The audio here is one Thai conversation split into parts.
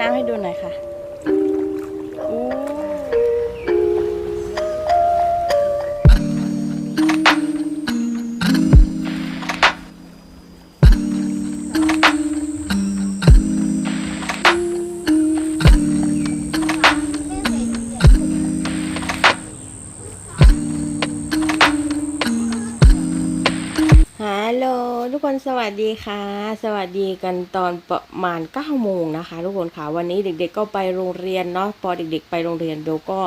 น้ำให้ดูหน่อยค่ะ สวัสดีค่ะ สวัสดีกันตอนประมาณ9โมงนะคะทุกคนค่ะวันนี้เด็กๆก็ไปโรงเรียนเนาะพอเด็กๆ ไปโรงเรียนเบลก็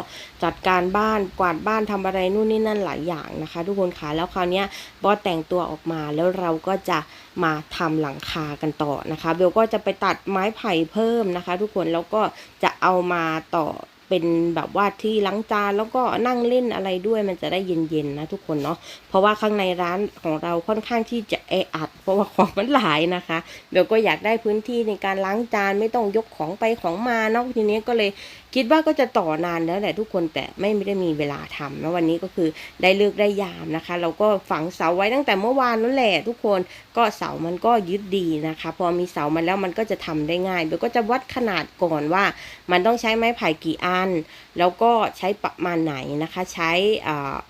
จัดการบ้านกวาดบ้านทำอะไรนู่นนี่นั่นหลายอย่างนะคะ ทุกคนค่ะแล้วคราวนี้บอสแต่งตัวออกมาแล้วเราก็จะมาทำหลังคากันต่อนะคะเบลก็จะไปตัดไม้ไผ่เพิ่มนะคะ ทุกคนแล้วก็จะเอามาต่อ เป็นแบบว่าที่ล้างจานแล้วก็นั่งเล่นอะไรด้วยมันจะได้เย็นๆนะทุกคนเนาะเพราะว่าข้างในร้านของเราค่อนข้างที่จะแออัด เพราะว่าของมันหลายนะคะเบลก็อยากได้พื้นที่ในการล้างจานไม่ต้องยกของไปของมาเนาะทีนี้ก็เลย คิดว่าก็จะต่อนานแล้วแหละทุกคนแต่ไม่ได้มีเวลาทำแล้ววันนี้ก็คือได้เลือกได้ยามนะคะ เราก็ฝังเสาไว้ตั้งแต่เมื่อวานนั่นแหละทุกคนก็เสามันก็ยึดดีนะคะ พอมีเสามันแล้วมันก็จะทำได้ง่ายเบลก็จะวัดขนาดก่อนว่า มันต้องใช้ไม้ไผ่กี่อัน แล้วก็ใช้ประมาณไหนนะคะ ใช้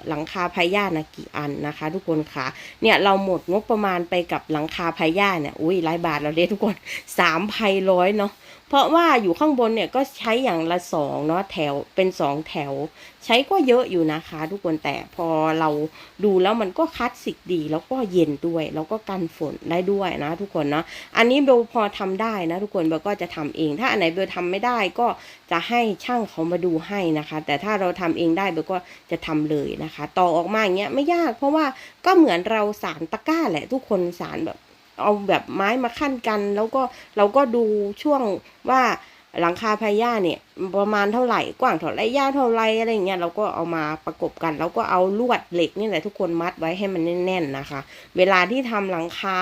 หลังคาพายานะกี่อันนะคะ ทุกคนค่ะเนี่ยเราหมดงบประมาณไปกับหลังคาพายาเนี่ยอุ้ยหลายบาทเราเด้ทุกคนสามพันร้อยเนาะ เพราะว่าอยู่ข้างบนเนี่ยก็ใช้อย่างละสองเนาะแถวเป็นสองแถว ใช้ก็เยอะอยู่นะคะ ทุกคนแต่พอเราดูแล้วมันก็คลาสสิกดี แล้วก็เย็นด้วย แล้วก็กันฝนได้ด้วยนะ ทุกคนเนาะอันนี้เบลพอทำได้นะทุกคนเบลก็จะทำเอง ถ้าอันไหนเบลทำไม่ได้ก็จะให้ช่างเขามาดูให้นะคะ แต่ถ้าเราทำเองได้เบลก็จะทำเลยนะคะ ต่อออกมาอย่างเงี้ยไม่ยาก เพราะว่าก็เหมือนเราสารตะกร้าแหละทุกคนสารแบบ เอาแบบไม้มาขั้นกัน แล้วก็เราก็ดูช่วงว่าหลังคาพาย่าเนี่ยประมาณเท่าไหร่กว้างเท่าไรยาวเท่าไรอะไรเงี้ยเราก็เอามาประกบกัน แล้วก็เอาลวดเหล็กนี่แหละทุกคนมัดไว้ให้มันแน่น ๆนะคะ เวลาที่ทำหลังคา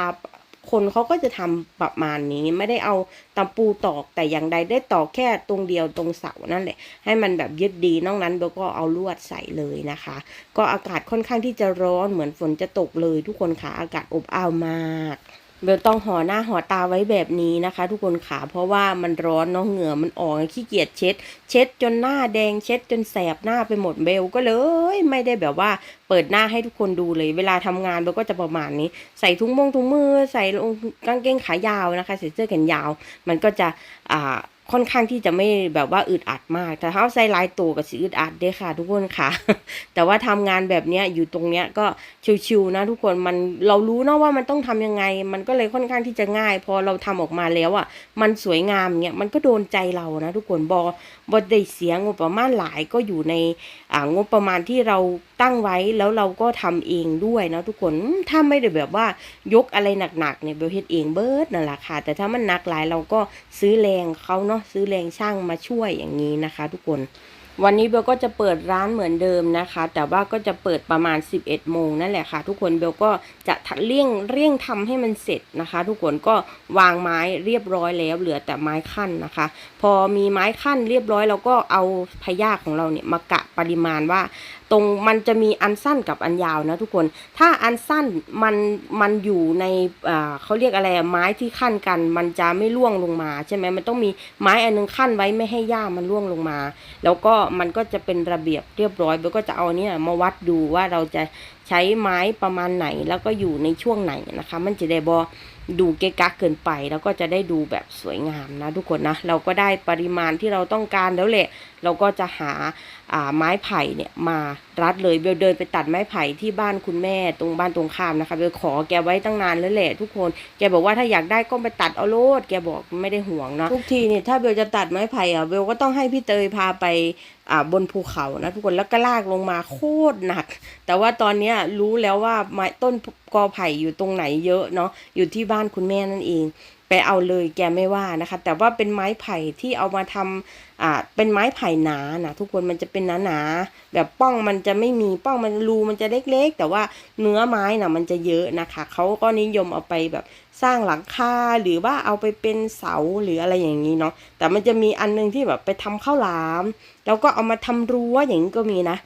คนเขาก็จะทำประมาณนี้ไม่ได้เอาตะปูตอกแต่อย่างใดได้ตอกแค่ตรงเดียวตรงเสานั่นแหละ ให้มันแบบยึดดีนอกนั้นเบลก็เอาลวดใส่เลยนะคะ ก็อากาศค่อนข้างที่จะร้อนเหมือนฝนจะตกเลย ทุกคนค่ะอากาศอบอ้าวมาก เบลต้องห่อหน้าห่อตาไว้แบบนี้นะคะ ทุกคนขาเพราะว่ามันร้อนเนาะเหงื่อมันออกขี้เกียจเช็ด เช็ดจนหน้าแดงเช็ดจนแสบหน้าไปหมดเบลก็เลย ไม่ได้แบบว่าเปิดหน้าให้ทุกคนดูเลย เวลาทำงานเบลก็จะประมาณนี้ ใส่ถุงมงทุงมือ ใส่กางเกงขายาวนะคะ ใส่เสื้อแขนยาว มันก็จะอ่า ค่อนข้างที่จะไม่แบบว่าอึดอัดมาก แต่ถ้าใส่ลายตัวกับสีอึดอัดเด้ค่ะ ทุกคนค่ะ แต่ว่าทำงานแบบเนี้ยอยู่ตรงเนี้ยก็ชิวๆนะทุกคนมันเรารู้เนาะว่ามันต้องทำยังไง มันก็เลยค่อนข้างที่จะง่าย พอเราทำออกมาแล้วอะ มันสวยงามเนี้ยมันก็โดนใจเรานะ ทุกคนบอบอได้เสียงบประมาณหลายก็อยู่ในอ่างบประมาณที่เรา ตั้งไว้แล้วเราก็ทำเองด้วยนะทุกคนถ้าไม่ได้แบบว่ายกอะไรหนักๆเนี่ยเบลเฮ็ดเองเบิร์ดนั่นแหละค่ะ แต่ถ้ามันหนักหลายเราก็ซื้อแรงเขาเนาะซื้อแรงช่างมาช่วยอย่างนี้นะคะ ทุกคนวันนี้เบลก็จะเปิดร้านเหมือนเดิมนะคะ แต่ว่าก็จะเปิดประมาณ 11 โมงนั่นแหละค่ะ ทุกคนเบลก็จะเร่งเร่งทำให้มันเสร็จนะคะ ทุกคนก็วางไม้เรียบร้อยแล้วเหลือแต่ไม้ขั้นนะคะ พอมีไม้ขั้นเรียบร้อยเราก็เอาพยาของเราเนี่ยมากะปริมาณว่าตรงมันจะมีอันสั้นกับอันยาวนะทุกคน ถ้าอันสั้นมันมันอยู่ในเขาเรียกอะไรอะไม้ที่ขั้นกัน มันจะไม่ร่วงลงมาใช่ไหมมันต้องมีไม้อันนึงขั้นไว้ไม่ให้หญ้ามันร่วงลงมา แล้วก็มันก็จะเป็นระเบียบเรียบร้อยเบลก็จะเอาเนี่ยมาวัดดูว่าเราจะใช้ไม้ประมาณไหนแล้วก็อยู่ในช่วงไหนนะคะ มันจะได้บอดูเกะกะเกินไป แล้วก็จะได้ดูแบบสวยงามนะทุกคนนะ เราก็ได้ปริมาณที่เราต้องการแล้วแหละ เราก็จะหาาไม้ไผ่เนี่ยมารัดเลยเบลเดินไปตัดไม้ไผ่ที่บ้านคุณแม่ตรงบ้านตรงข้ามนะคะเบลขอแกไว้ตั้งนานแล้วแหละ ทุกคนแกบอกว่าถ้าอยากได้ก็ไปตัดเอาโลดแกบอกไม่ได้ห่วงเนาะทุกทีเนี่ยถ้าเบลจะตัดไม้ไผ่อะเบลก็ต้องให้พี่เตยพาไปบนภูเขานะทุกคนแล้วก็ลากลงมาโคตรหนัก แต่ว่าตอนนี้รู้แล้วว่าไม้ต้นกอไผ่อยู่ตรงไหนเยอะเนาะอยู่ที่บ้านคุณแม่นั่นเอง ไปเอาเลยแกไม่ว่านะคะ แต่ว่าเป็นไม้ไผ่ที่เอามาทำอ่าเป็นไม้ไผ่หนานะทุกคนมันจะเป็นหนาๆแบบป้องมันจะไม่มีป้องมันรูมันจะเล็กๆ แต่ว่าเนื้อไม้น่ะมันจะเยอะนะคะเขาก็นิยมเอาไปแบบสร้างหลังคาหรือว่าเอาไปเป็นเสาหรืออะไรอย่างนี้เนาะแต่มันจะมีอันนึงที่แบบไปทำข้าวหลาม แล้วก็เอามาทำรั้วอย่างนี้ก็มีนะ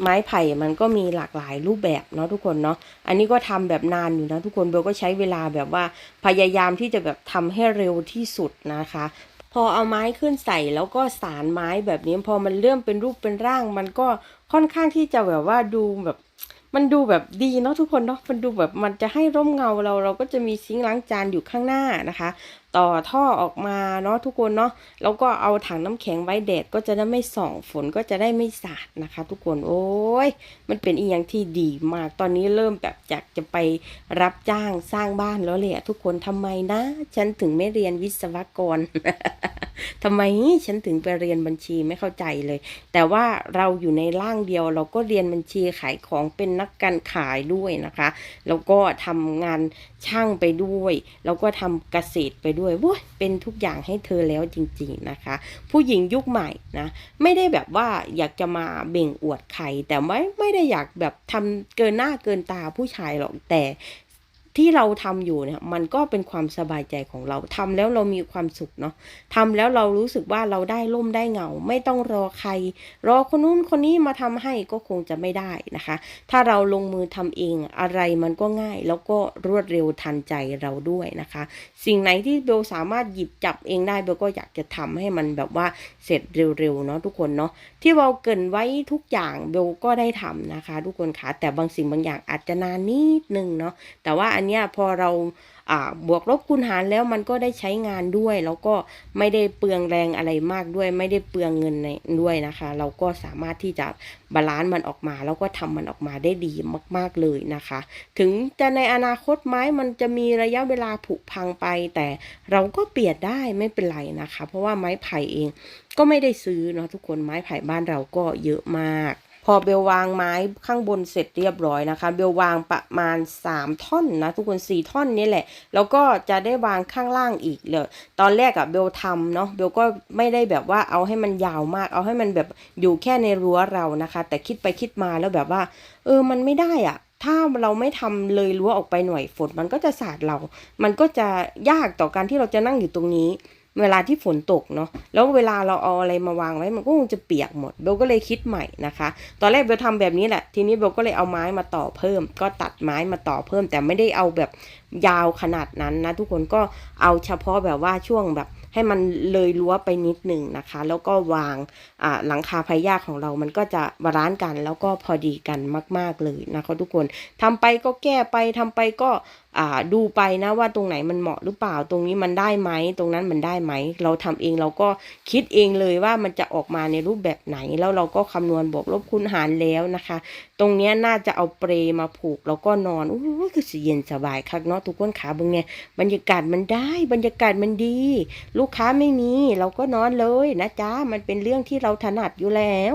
ไม้ไผ่มันก็มีหลากหลายรูปแบบเนาะทุกคนเนาะอันนี้ก็ทำแบบนานอยู่นะทุกคนเบลก็ใช้เวลาแบบว่าพยายามที่จะแบบทำให้เร็วที่สุดนะคะพอเอาไม้ขึ้นใส่แล้วก็สารไม้แบบนี้พอมันเริ่มเป็นรูปเป็นร่าง มันก็ค่อนข้างที่จะแบบว่าดูแบบ มันดูแบบดีเนาะทุกคนเนาะมันดูแบบมันจะให้ร่มเงาเราเราก็จะมีซิงค์ล้างจานอยู่ข้างหน้านะคะ ต่อท่อออกมาเนาะทุกคนเนาะแล้วก็เอาถังน้ำแข็งไว้แดดก็จะได้ไม่ส่องฝนก็จะได้ไม่สาดนะคะ ทุกคนโอ้ยมันเป็นอีกอย่างที่ดีมาก ตอนนี้เริ่มแบบอยากจะไปรับจ้างสร้างบ้านแล้วเลยอะทุกคนทำไมนะ ฉันถึงไม่เรียนวิศวกรทำไมฉันถึงไปเรียนบัญชีไม่เข้าใจเลย แต่ว่าเราอยู่ในร่างเดียวเราก็เรียนบัญชีขายของเป็นนักการขายด้วยนะคะ แล้วก็ทำงานช่างไปด้วย แล้วก็ทำเกษตรไปด้วยว้ยเป็นทุกอย่างให้เธอแล้วจริง ๆนะคะ ผู้หญิงยุคใหม่นะไม่ได้แบบว่าอยากจะมาเบ่งอวดใครแต่ไม่ไม่ได้อยากแบบทำเกินหน้าเกินตาผู้ชายหรอกแต่ ที่เราทำอยู่เนี่ยมันก็เป็นความสบายใจของเราทำแล้วเรามีความสุขเนาะทำแล้วเรารู้สึกว่าเราได้ร่มได้เงา ไม่ต้องรอใคร รอคนนู้นคนนี้มาทำให้ก็คงจะไม่ได้นะคะ ถ้าเราลงมือทำเองอะไรมันก็ง่าย แล้วก็รวดเร็วทันใจเราด้วยนะคะ สิ่งไหนที่เบลสามารถหยิบจับเองได้เบลก็อยากจะทำให้มันแบบว่าเสร็จเร็วๆเนาะทุกคนเนาะ ที่เราเกินไว้ทุกอย่างเบลก็ได้ทำนะคะ ทุกคนคะแต่บางสิ่งบางอย่างอาจจะนานนิดนึงเนาะแต่ว่าอันเนี้ยพอเรา บวกลบคูณหารแล้วมันก็ได้ใช้งานด้วย แล้วก็ไม่ได้เปลืองแรงอะไรมากด้วย ไม่ได้เปลืองเงินในด้วยนะคะ เราก็สามารถที่จะบาลานซ์มันออกมา แล้วก็ทำมันออกมาได้ดีมาก ๆเลยนะคะ ถึงจะในอนาคตไม้มันจะมีระยะเวลาผุพังไป แต่เราก็เปลี่ยนได้ไม่เป็นไรนะคะ เพราะว่าไม้ไผ่เองก็ไม่ได้ซื้อเนาะทุกคนไม้ไผ่บ้านเราก็เยอะมาก พอเบลวางไม้ข้างบนเสร็จเรียบร้อยนะคะ เบลวางประมาณ 3 ท่อนนะ ทุกคน4ท่อนนี่แหละ แล้วก็จะได้วางข้างล่างอีกเลยตอนแรกอะเบลทำเนาะเบลก็ไม่ได้แบบว่าเอาให้มันยาวมาก เอาให้มันแบบอยู่แค่ในรั้วเรานะคะ แต่คิดไปคิดมาแล้วแบบว่า เออมันไม่ได้อะถ้าเราไม่ทำเลยรั้วออกไปหน่อยฝนมันก็จะสาดเรา มันก็จะยากต่อการที่เราจะนั่งอยู่ตรงนี้ เวลาที่ฝนตกเนาะแล้วเวลาเราเอาอะไรมาวางไว้มันก็คงจะเปียกหมดเบลก็เลยคิดใหม่นะคะ ตอนแรกเบลทำแบบนี้แหละ ทีนี้เบลก็เลยเอาไม้มาต่อเพิ่ม ก็ตัดไม้มาต่อเพิ่ม แต่ไม่ได้เอาแบบยาวขนาดนั้นนะ ทุกคนก็เอาเฉพาะแบบว่าช่วงแบบให้มันเลยรั้วไปนิดหนึ่งนะคะ แล้วก็วางหลังคาพายาของเรามันก็จะบาลานซ์กัน แล้วก็พอดีกันมาก ๆเลยนะคะทุกคนทำไปก็แก้ไปทำไปก็ ดูไปนะว่าตรงไหนมันเหมาะหรือเปล่าตรงนี้มันได้ไหมตรงนั้นมันได้ไหม เราทำเองเราก็คิดเองเลยว่ามันจะออกมาในรูปแบบไหน แล้วเราก็คำนวณบวกลบคูณหารแล้วนะคะ ตรงนี้น่าจะเอาเปรมาผูกแล้วก็นอนอู้หูคือสเย็นสบายคักเนาะทุกคนขาบึงเนี่ยบรรยากาศมันได้ บรรยากาศมันดี ลูกค้าไม่มีเราก็นอนเลยนะจ๊ะมันเป็นเรื่องที่เราถนัดอยู่แล้ว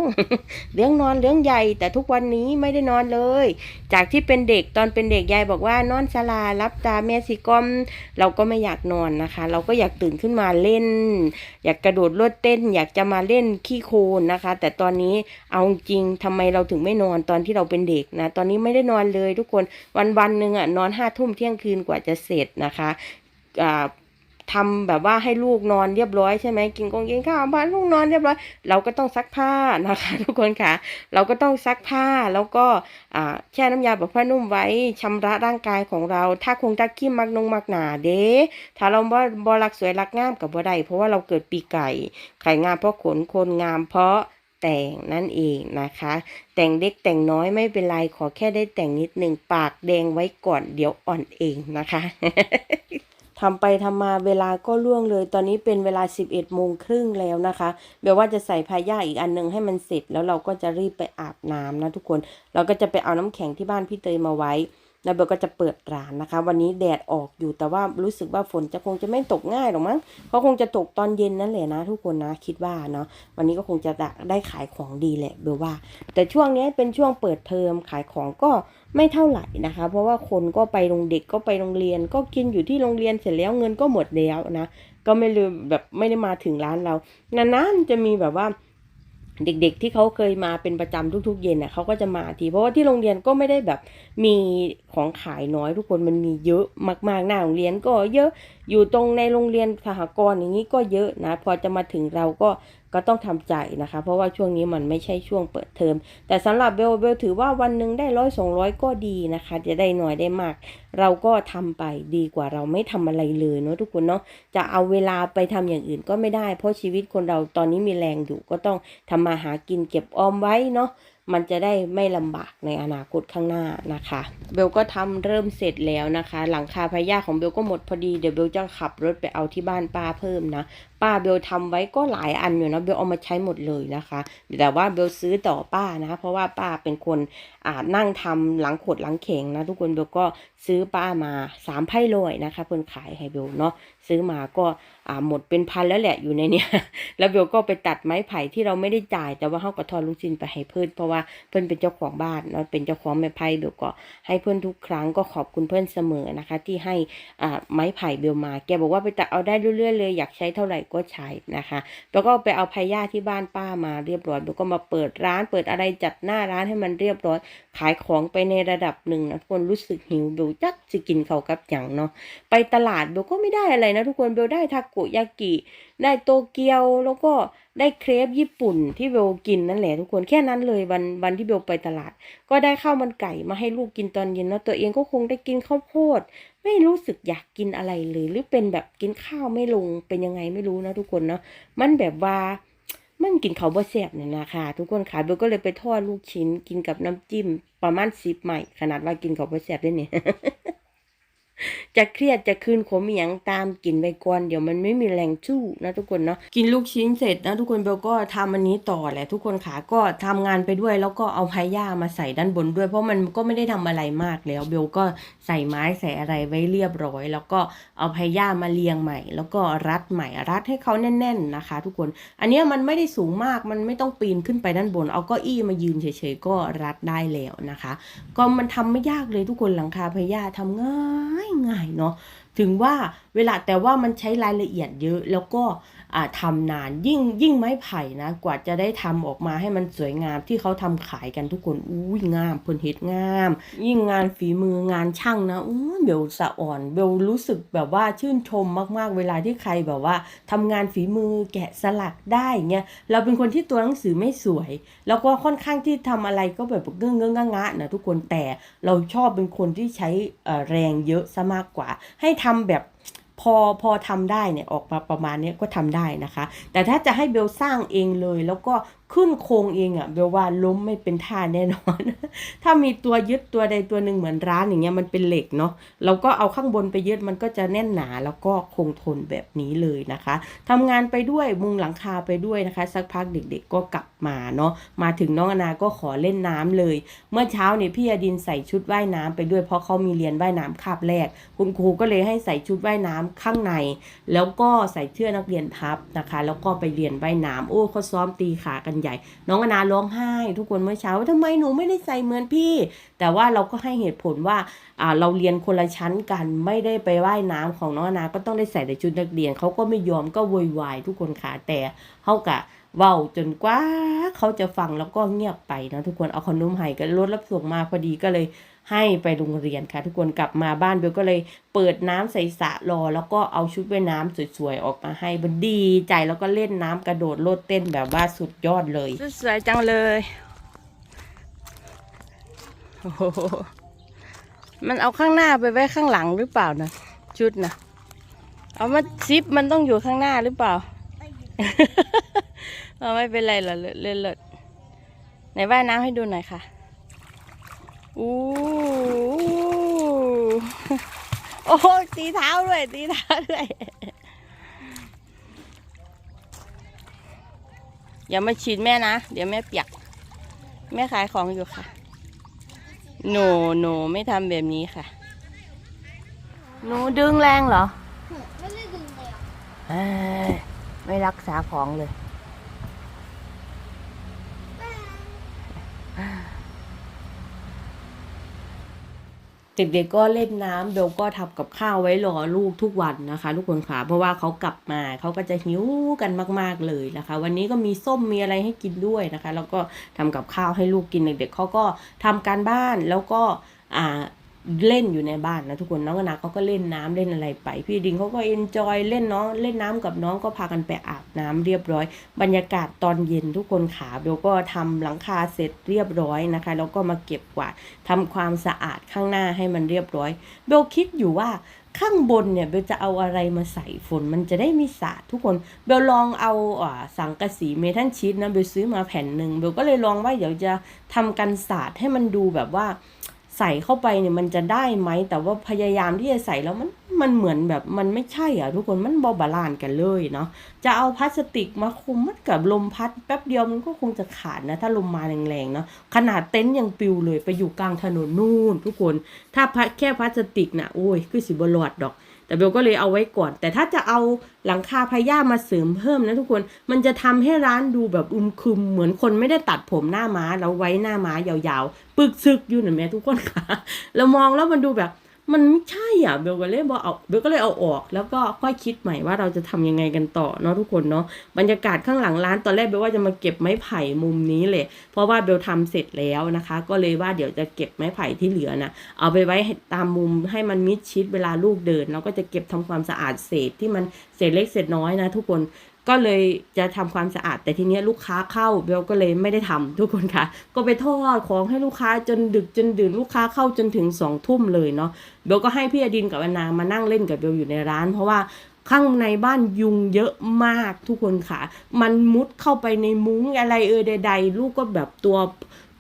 เรื่องนอนเรื่องใหญ่แต่ทุกวันนี้ไม่ได้นอนเลย จากที่เป็นเด็กตอนเป็นเด็กยายบอกว่านอนศาลารับตาแม่สิกอม เราก็ไม่อยากนอนนะคะ เราก็อยากตื่นขึ้นมาเล่น อยากกระโดดโลดเต้น อยากจะมาเล่นขี้โคลนนะคะ แต่ตอนนี้เอาจริงทำไมเราถึงไม่นอนตอนที่เราเป็นเด็กนะ ตอนนี้ไม่ได้นอนเลยทุกคนวันวันหนึ่งอะนอนห้าทุ่มเที่ยงคืนกว่าจะเสร็จนะคะอ่า ทำแบบว่าให้ลูกนอนเรียบร้อยใช่ไหมกินกงกินข้าวบ้านลูกนอนเรียบร้อย เราก็ต้องซักผ้านะคะ ทุกคนค่ะ เราก็ต้องซักผ้าแล้วก็อ่าแช่น้ำยาแบบผ้านุ่มไว้ชำระร่างกายของเรา ถ้าคงตะขี้มักนงมักหนาเด้ถ้าเราบ่บ่รักสวยรักงามกับบ่ได้เพราะว่าเราเกิดปีไก่ ไข่งามเพราะขนคนงามเพราะแต่งนั่นเองนะคะ แต่งเด็กแต่งน้อยไม่เป็นไรขอแค่ได้แต่งนิดหนึ่งปากแดงไว้ก่อนเดี๋ยวอ่อนเองนะคะ ทำไปทำมาเวลาก็ล่วงเลย ตอนนี้เป็นเวลา 11โมงครึ่งแล้วนะคะเบลว่าจะใส่พายาอีกอันหนึงให้มันเสร็จ แล้วเราก็จะรีบไปอาบน้ำนะทุกคน เราก็จะไปเอาน้ำแข็งที่บ้านพี่เตยมาไว้ แล้วเบลก็จะเปิดร้านนะคะ วันนี้แดดออกอยู่แต่ว่ารู้สึกว่าฝนจะคงจะไม่ตกง่ายหรอกมั้งเขาคงจะตกตอนเย็นนั่นแหละนะ ทุกคนนะคิดว่าเนาะวันนี้ก็คงจะได้ขายของดีแหละเบลว่า แต่ช่วงนี้เป็นช่วงเปิดเทอมขายของก็ไม่เท่าไหร่นะคะ เพราะว่าคนก็ไปโรงเด็กก็ไปโรงเรียน ก็กินอยู่ที่โรงเรียนเสร็จแล้วเงินก็หมดแล้วนะก็ไม่ลืมแบบไม่ได้มาถึงร้านเรานานๆจะมีแบบว่าเด็กๆที่เขาเคยมาเป็นประจำทุกๆ เย็นน่ะเขาก็จะมาทีเพราะว่าที่โรงเรียนก็ไม่ได้แบบมี ของขายน้อยทุกคนมันมีเยอะมากๆหน้าโรงเรียนก็เยอะอยู่ตรงในโรงเรียนสหกรณ์อย่างนี้ก็เยอะนะ พอจะมาถึงเราก็ก็ต้องทำใจนะคะ เพราะว่าช่วงนี้มันไม่ใช่ช่วงเปิดเทอม แต่สำหรับเบลเบลถือว่าวันหนึ่งได้ร้อยสองร้อยก็ดีนะคะ จะได้หน่อยได้มาก เราก็ทำไปดีกว่าเราไม่ทำอะไรเลยเนาะทุกคนเนาะจะเอาเวลาไปทำอย่างอื่นก็ไม่ได้ เพราะชีวิตคนเราตอนนี้มีแรงอยู่ก็ต้องทำมาหากินเก็บออมไว้เนาะ มันจะได้ไม่ลำบากในอนาคตข้างหน้านะคะ เบลก็ทำเริ่มเสร็จแล้วนะคะ หลังคาพยาของเบลก็หมดพอดีเดี๋ยวเบลจะขับรถไปเอาที่บ้านป้าเพิ่มนะป้าเบลทำไว้ก็หลายอันอยู่นะเบลเอามาใช้หมดเลยนะคะ แต่ว่าเบลซื้อต่อป้านะ เพราะว่าป้าเป็นคนอ่านั่งทำหลังขดหลังเข่งนะ ทุกคนเบลก็ซื้อป้ามาสามไพ่ลอยนะคะเพิ่นขายให้เบลเนาะซื้อมาก็อ่าหมดเป็นพันแล้วแหละอยู่ในเนี้ยแล้วเบลก็ไปตัดไม้ไผ่ที่เราไม่ได้จ่าย แต่ว่าเขาก็ทอดลูกชิ้นไปให้เพื่อนเพราะว่าเพื่อนเป็นเจ้าของบ้านเนาะเป็นเจ้าของไม้ไผ่เบลก็ให้เพื่อนทุกครั้งก็ขอบคุณเพื่อนเสมอนะคะ ที่ให้อ่าไม้ไผ่เบลมา แกบอกว่าไปตัดเอาได้เรื่อยๆเลยอยากใช้เท่าไหร่ก็ใช้นะคะแล้วก็ไปเอาพายาที่บ้านป้ามาเรียบร้อยแล้วก็มาเปิดร้าน เปิดอะไรจัดหน้าร้านให้มันเรียบร้อย ขายของไปในระดับหนึ่งนะทุกคนรู้สึกหิวเบลจักจะกินเขากับอย่างเนาะไปตลาดเบลก็ไม่ได้อะไรนะทุกคนเบลได้ทาโกยากิได้โตเกียวแล้วก็ได้เครปญี่ปุ่นที่เบลกินนั่นแหละทุกคนแค่นั้นเลยวันวันที่เบลไปตลาด ก็ได้ข้าวมันไก่มาให้ลูกกินตอนเย็นแล้วตัวเองก็คงได้กินข้าวโพด ไม่รู้สึกอยากกินอะไรเลย หรือเป็นแบบกินข้าวไม่ลงเป็นยังไงไม่รู้นะทุกคนเนาะมันแบบว่ามันกินเขาบ่แซ่บเนี่ยนะคะทุกคนค่ะเบลก็เลยไปทอดลูกชิ้นกินกับน้ำจิ้มประมาณสิบใหม่ ขนาดว่ากินเขาบ่แซ่บด้เนี่ย จะเครียดจะคืนขมอหย่างตามกินไปก่อนเดี๋ยวมันไม่มีแรงสู้นะทุกคนเนาะกินลูกชิ้นเสร็จนะทุกคนเบลก็ทำอันนี้ต่อแหละทุกคนขาก็ทำงานไปด้วย แล้วก็เอาพาย่ามาใส่ด้านบนด้วย เพราะมันก็ไม่ได้ทำอะไรมากแล้วเบลก็ใส่ไม้ใส่อะไรไว้เรียบร้อย แล้วก็เอาพาย่ามาเรียงใหม่ แล้วก็รัดใหม่รัดให้เขาแน่น ๆนะคะ ทุกคน อันนี้มันไม่ได้สูงมากมันไม่ต้องปีนขึ้นไปด้านบน เอาเก็อี้มายืนเฉยๆก็รัดได้แล้วนะคะ ก็มันทำไม่ยากเลยทุกคนหลังคาพยาทำง่ายง่ายเนาะถึงว่าเวลาแต่ว่ามันใช้รายละเอียดเยอะแล้วก็ ทำนานยิ่งยิ่งไม้ไผ่นะ กว่าจะได้ทำออกมาให้มันสวยงามที่เขาทำขายกันทุกคนอุ้ยงามเพิ่นเฮ็ดงาม ยิ่งงานฝีมืองานช่างนะอู้เบลสะอ่อนเบลรู้สึกแบบว่าชื่นชมมากๆ เวลาที่ใครแบบว่าทำงานฝีมือแกะสลักได้เงี้ยเราเป็นคนที่ตัวหนังสือไม่สวย แล้วก็ค่อนข้างที่ทำอะไรก็แบบเงื่งเงื่งงะๆนะทุกคนแต่เราชอบเป็นคนที่ใช้อ่อแรงเยอะซะมากกว่า ให้ทำแบบ พอพอทำได้เนี่ยออกมาประมาณนี้ก็ทำได้นะคะ แต่ถ้าจะให้เบลสร้างเองเลย แล้วก็ ขึ้นโครงเองอะ่ะเบลว่าล้มไม่เป็นท่าแน่นอน ถ้ามีตัวยึดตัวใดตัวหนึ่งเหมือนร้านอย่างเงี้ยมันเป็นเหล็กเนาะเราก็เอาข้างบนไปยึดมันก็จะแน่นหนาแล้วก็คงทนแบบนี้เลยนะคะทำงานไปด้วยมุงหลังคาไปด้วยนะคะ สักพักเด็กๆก็กลับมาเนาะมาถึงน้องอนาก็ขอเล่นน้ำเลย เมื่อเช้าเนี่ยพี่อดินใส่ชุดว่ายน้ำไปด้วยเพราะเขามีเรียนว่ายน้ำคาบแรก คุณครูก็เลยให้ใส่ชุดว่ายน้ำข้างใน แล้วก็ใส่เสื้อนักเรียนพับนะคะ แล้วก็ไปเรียนว่ายน้ำโอ้เขาซ้อมตีขากันใหญ่ น้องอนาร้องไห้ ทุกคนเมื่อเช้าว่าทำไมหนูไม่ได้ใส่เหมือนพี่ แต่ว่าเราก็ให้เหตุผลว่าอ่าเราเรียนคนละชั้นกันไม่ได้ไปว่ายน้ำของน้องอนาก็ต้องได้ใส่แต่ชุดนักเรียนเขาก็ไม่ยอมก็โวยวายทุกคนค่ะแต่เขากะเว้าจนกว่าเขาจะฟังแล้วก็เงียบไปนะทุกคนเอาขนมไห้กันรถรับส่งมาพอดีก็เลย ให้ไปโรงเรียนค่ะ ทุกคนกลับมาบ้านเบลก็เลยเปิดน้ำใส่สระรอ แล้วก็เอาชุดว่ายน้ำสวยๆออกมาให้บันดีใจแล้วก็เล่นน้ำกระโดดโลดเต้นแบบว่าสุดยอดเลยสวยจังเลยโอ้โหมันเอาข้างหน้าไปไว้ข้างหลังหรือเปล่านะชุดนะเอามาซิปมันต้องอยู่ข้างหน้าหรือเปล่าเราไม่เป็นไรหรอเล่นเลิศไหนว่ายน้ำให้ดูหน่อยค่ะ อู้โอ้โหตีเท้าด้วย ตีเท้าด้วย อย่ามาฉีดแม่นะ เดี๋ยวแม่เปียก แม่ขายของอยู่ค่ะหนูหนูไม่ทำแบบนี้ค่ะ หนูดึงแรงเหรอ ไม่ได้ดึงเลยอะเอ้ยไม่รักษาของเลย เด็กๆก็เล่นน้ำเบลก็ทำกับข้าวไว้รอลูกทุกวันนะคะ ทุกคนค่ะเพราะว่าเขากลับมาเขาก็จะหิวกันมากๆเลยนะคะ วันนี้ก็มีส้มมีอะไรให้กินด้วยนะคะ แล้วก็ทำกับข้าวให้ลูกกินเด็กๆเขาก็ทำการบ้านแล้วก็อ่า เล่นอยู่ในบ้านนะทุกคนน้องอนาเขาก็เล่นน้ำเล่นอะไรไป พี่ดิงเขาก็เอนจอยเล่นน้องเล่นน้ำกับน้องก็พากันไปอาบน้ำเรียบร้อย บรรยากาศตอนเย็นทุกคนขาเบลก็ทำหลังคาเสร็จเรียบร้อยนะคะ แล้วก็มาเก็บกวาดทำความสะอาดข้างหน้าให้มันเรียบร้อย เบลคิดอยู่ว่าข้างบนเนี่ยเบลจะเอาอะไรมาใส่ฝนมันจะได้ม่สาดทุกคนเบลลองเอาอ่าสังกะสีเมทัลชีตนะเบลซื้อมาแผ่นหนึ่งเบลก็เลยลองว่าเดี๋ยวจะทำกันสาดให้มันดูแบบว่า ใส่เข้าไปเนี่ยมันจะได้ไหม แต่ว่าพยายามที่จะใส่แล้วมันมันเหมือนแบบมันไม่ใช่อะทุกคนมันบอบาลานกันเลยเนาะจะเอาพลาสติกมาคุมมันกับลมพัดแป๊บเดียวมันก็คงจะขาดนะถ้าลมมาแรงๆเนาะขนาดเต็นท์ยังปิวเลยไปอยู่กลางถนนนู่นทุกคน ถ้าพัดแค่พลาสติกนะโอ้ยคือสิบลอดดอก แต่เบลก็เลยเอาไว้ก่อน แต่ถ้าจะเอาหลังคาพยามาเสริมเพิ่มนะทุกคน มันจะทำให้ร้านดูแบบอุ้มคึมเหมือนคนไม่ได้ตัดผมหน้าม้าแล้วไว้หน้าม้ายาวๆ ปึกซึกอยู่นะแม่ทุกคนค่ะเรามองแล้วมันดูแบบ มันไม่ใช่อะเบลก็เลยบอกเอาเบลก็เลยเอาออก แล้วก็ค่อยคิดใหม่ว่าเราจะทำยังไงกันต่อเนาะทุกคนเนาะบรรยากาศข้างหลังร้านตอนแรกเบลว่าจะมาเก็บไม้ไผ่มุมนี้เลย เพราะว่าเบลทำเสร็จแล้วนะคะ ก็เลยว่าเดี๋ยวจะเก็บไม้ไผ่ที่เหลือนะเอาไปไว้ตามมุมให้มันมิดชิดเวลาลูกเดินเราก็จะเก็บทำความสะอาดเศษที่มันเศษเล็กเศษน้อยนะทุกคน ก็เลยจะทำความสะอาด แต่ทีเนี้ยลูกค้าเข้าเบลก็เลยไม่ได้ทำทุกคนค่ะ ก็ไปทอดของให้ลูกค้าจนดึกจนดื่นลูกค้าเข้าจนถึงสองทุ่มเลยเนาะเบลก็ให้พี่อดินกับอนามานั่งเล่นกับเบลอยู่ในร้าน เพราะว่าข้างในบ้านยุงเยอะมากทุกคนค่ะ มันมุดเข้าไปในมุ้งอะไรเออใด ๆ ลูกก็แบบตัว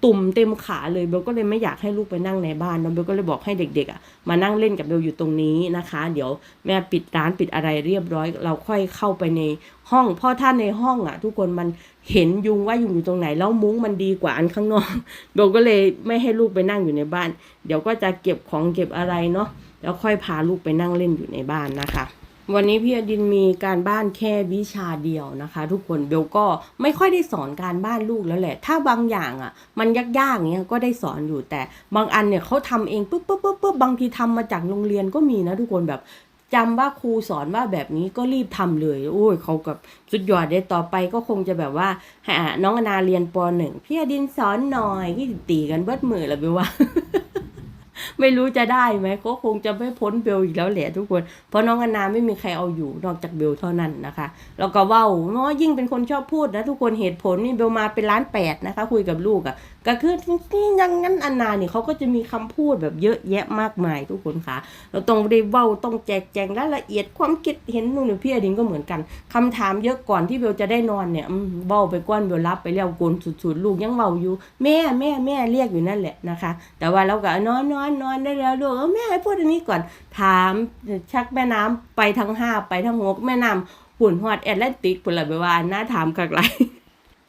ตุ่มเต็มขาเลยเบลก็เลยไม่อยากให้ลูกไปนั่งในบ้านเนาะเบลก็เลยบอกให้เด็กๆอะมานั่งเล่นกับเบลอยู่ตรงนี้นะคะ เดี๋ยวแม่ปิดร้านปิดอะไรเรียบร้อย เราค่อยเข้าไปใน ห้องเพราะถ้าในห้องอะ ทุกคนมันเห็นยุงว่ายุงอยู่ตรงไหน แล้วมุ้งมันดีกว่าอันข้างนอกเบลก็เลยไม่ให้ลูกไปนั่งอยู่ในบ้าน เดี๋ยวก็จะเก็บของเก็บอะไรเนาะแล้วค่อยพาลูกไปนั่งเล่นอยู่ในบ้านนะคะวันนี้พี่อดินมีการบ้านแค่วิชาเดียวนะคะ ทุกคนเบลก็ไม่ค่อยได้สอนการบ้านลูกแล้วแหละ ถ้าบางอย่างอะ มันยากๆเนี้ยก็ได้สอนอยู่แต่บางอันเนี่ยเขาทำเองปุ๊บปุ๊บปุ๊บปุ๊บบางทีทำมาจากโรงเรียนก็มีนะทุกคนแบบ จำว่าครูสอนว่าแบบนี้ก็รีบทำเลยโอ้ยเขากับสุดยอดเลยต่อไปก็คงจะแบบว่าห้อะน้องอนาเรียนปหนึ่งพี่อดินสอนหน่อยที่ตีกันเบิดมือแล้วเบลว่า ไม่รู้จะได้ไหมก็คงจะไม่พ้นเบลอีกแล้วแหละทุกคน เพราะน้องอนาไม่มีใครเอาอยู่นอกจากเบลเท่านั้นนะคะ แล้วก็เว้าเนาะยิ่งเป็นคนชอบพูดนะทุกคนเหตุผลนี่เบลมาเป็นล้านแปดนะคะ คุยกับลูกอะ่ะ ก็คือนี่ยังงั้นอนาเนี่ยเขาก็จะมีคำพูดแบบเยอะแยะมากมายทุกคนค่ะเราต้องได้เว้าต้องแจกแจงรายละเอียดความคิดเห็นนู่นนี่พี่อดินก็เหมือนกันคำถามเยอะก่อนที่เบลจะได้นอนเนี่ยเว้าไปก้อนเบลรับไปแล้วโกนสุดๆลูกยังเว้าอยู่ แม่แม่แม่เรียกอยู่นั่นแหละนะคะ แต่ว่าเราก็นอนนอนนอนได้แล้วลูกเออแม่ให้พูดอันนี้ก่อนถามชักแม่น้ำไปทั้งห้าไปทั้งหกแม่น้ำหุ่นหอดแอตแลนติกพุ่นละไปว่าน่าถามกักไร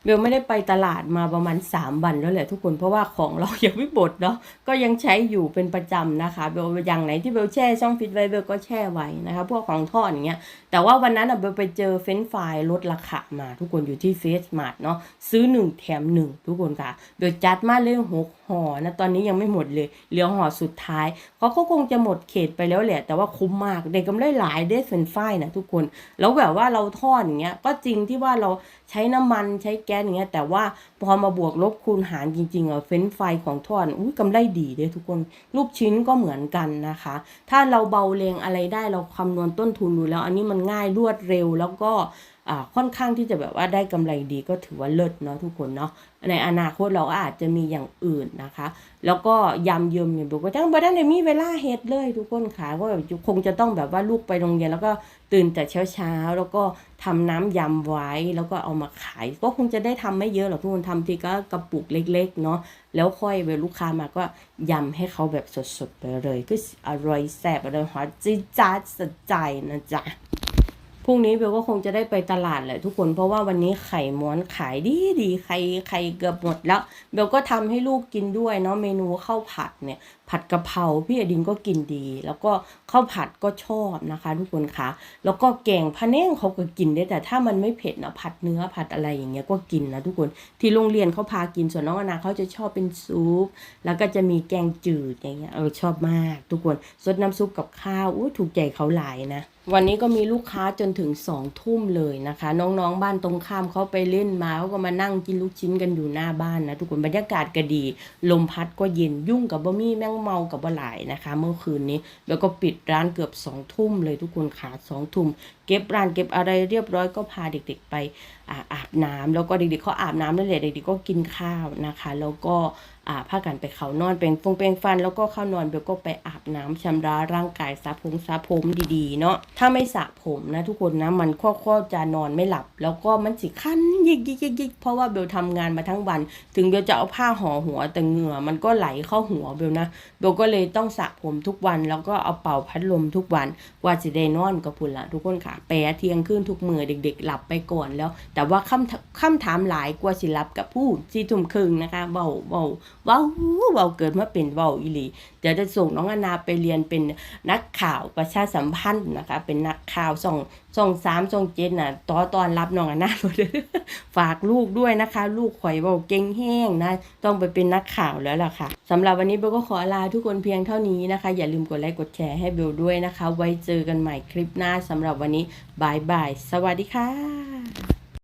เบลไม่ได้ไปตลาดมาประมาณ 3 วันแล้วแหละทุกคนเพราะว่าของเรายังไม่บดเนาะก็ยังใช้อยู่เป็นประจำนะคะเบลอย่างไหนที่เบลแช่ช่องฟิตไว้เบลก็แช่ไว้นะคะ พวกของทอดอย่างเงี้ยแต่ว่าวันนั้นอะเบลไปเจอเฟรนช์ฟรายลดราคามาทุกคนอยู่ที่เฟสมาร์ทเนาะซื้อหนึ่งแถมหนึ่งทุกคนค่ะเบลจัดมาเลยหกห่อนะตอนนี้ยังไม่หมดเลยเหลือห่อสุดท้ายเขาก็คงจะหมดเขตไปแล้วแหละ แต่ว่าคุ้มมากได้กำไรหลายได้เฟรนช์ฟรายนะทุกคน แล้วแบบว่าเราทอดอย่างเงี้ยก็จริงที่ว่าเราใช้น้ำมันใช้แก๊สอย่างเงี้ยแต่ว่าพอมาบวกลบคูณหารจริงๆอะเฟ้นไฟของทอดอุ้ยกำไรดีเด้ทุกคนรูปชิ้นก็เหมือนกันนะคะ ถ้าเราเบาเลงอะไรได้เราคำนวณต้นทุนดูแล้ว อันนี้มันง่ายรวดเร็วแล้วก็ ค่อนข้างที่จะแบบว่าได้กำไรดีก็ถือว่าเลิศเนาะทุกคนเนาะในอนาคตเราก็อาจจะมีอย่างอื่นนะคะ แล้วก็ยำเยิมเนี่ยบอกว่าจังบ่ได้ในมีเวลาเฮ็ดเลยทุกคนค่ะก็แบบคงจะต้องแบบว่าลูกไปโรงเรียนแล้วก็ตื่นแต่เช้าๆแล้วก็ทำน้ำยำไว้แล้วก็เอามาขาย ก็คงจะได้ทำไม่เยอะหรอกทุกคนทำทีก็กระปุกเล็กๆเนาะแล้วค่อยเวลาลูกค้ามาก็ยำให้เขาแบบสดๆไปเลยก็อร่อยแซ่บอร่อยหอมจี๊ดจ๊าดสะใจนะจ๊ะ รุ่งนี้เบลก็คงจะได้ไปตลาดแหละทุกคนเพราะว่าวันนี้ไข่ม้วนขายดีดีไข่ไข่เกือบหมดแล้วเบลก็ทำให้ลูกกินด้วยเนาะเมนูข้าวผัดเนี่ย ผัดกะเพราพี่อดินก็กินดี แล้วก็ข้าวผัดก็ชอบนะคะ ทุกคนคะแล้วก็แกงพะแนงเขาก็กินได้แต่ถ้ามันไม่เผ็ดนะผัดเนื้อผัดอะไรอย่างเงี้ยก็กินนะทุกคนที่โรงเรียนเขาพากินส่วนน้องอนาเขาจะชอบเป็นซุป แล้วก็จะมีแกงจืดอย่างเงี้ยเออชอบมาก ทุกคนซดน้ำซุปกับข้าวอุ้ถูกใจเขาหลายนะวันนี้ก็มีลูกค้าจนถึงสองทุ่มเลยนะคะ น้องๆ บ้านตรงข้ามเขาไปเล่นมาเขาก็มานั่งกินลูกชิ้นกันอยู่หน้าบ้านนะทุกคนบรรยากาศก็ดี ลมพัดก็เย็นยุ่งกับบะมี่แมงเมากับว่าหลายนะคะ เมื่อคืนนี้ แล้วก็ปิดร้านเกือบสองทุ่มเลยทุกคนค่ะสองทุ่ม เก็บร้านเก็บอะไรเรียบร้อยก็พาเด็กๆไปอาอาบน้ำแล้วก็เด็กๆเขาอาบน้ำแล้วแหละเด็กๆก็กินข้าวนะคะ แล้วก็อ่าพากันไปเขานอนเป็นฟงเป็นฟัน แล้วก็เข้านอนเบลก็ไปอาบน้ำชำระร่างกายสระผมสระผมดีๆเนาะถ้าไม่สระผมนะทุกคนนะมันก็จะนอนไม่หลับ แล้วก็มันสิคันยิกยิกยิกเพราะว่าเบลทำงานมาทั้งวัน ถึงเบลจะเอาผ้าห่อหัวแต่เหงื่อมันก็ไหลเข้าหัวเบลนะเบลก็เลยต้องสระผมทุกวัน แล้วก็เอาเป่าพัดลมทุกวันว่าจะได้นอนกับพุ่นละทุกคนค่ะแปะเที่ยงขึ้นทุกมือเด็ก ๆ หลับไปก่อนแล้ว แต่ว่าคำคำถามหลายกว่าสิหลับกับผู้สี่ทุ่มครึ่งนะคะเบาเบาเบาเบาเกิดมาเป็นเบาอีหลีเดี๋ยวจะส่งน้องอนาไปเรียนเป็นนักข่าวประชาสัมพันธ์นะคะ เป็นนักข่าวส่องส่องสามส่องเจ็ดน่ะต่อตอนรับน้องอนาเลยฝากลูกด้วยนะคะ ลูกข่อยเบาเก่งแห้งนะ ต้องไปเป็นนักข่าวแล้วล่ะค่ะสำหรับวันนี้เบลก็ขอลาทุกคนเพียงเท่านี้นะคะ อย่าลืมกดไลค์กดแชร์ให้เบลด้วยนะคะ ไว้เจอกันใหม่คลิปหน้าสำหรับวันนี้บายบายสวัสดีค่ะ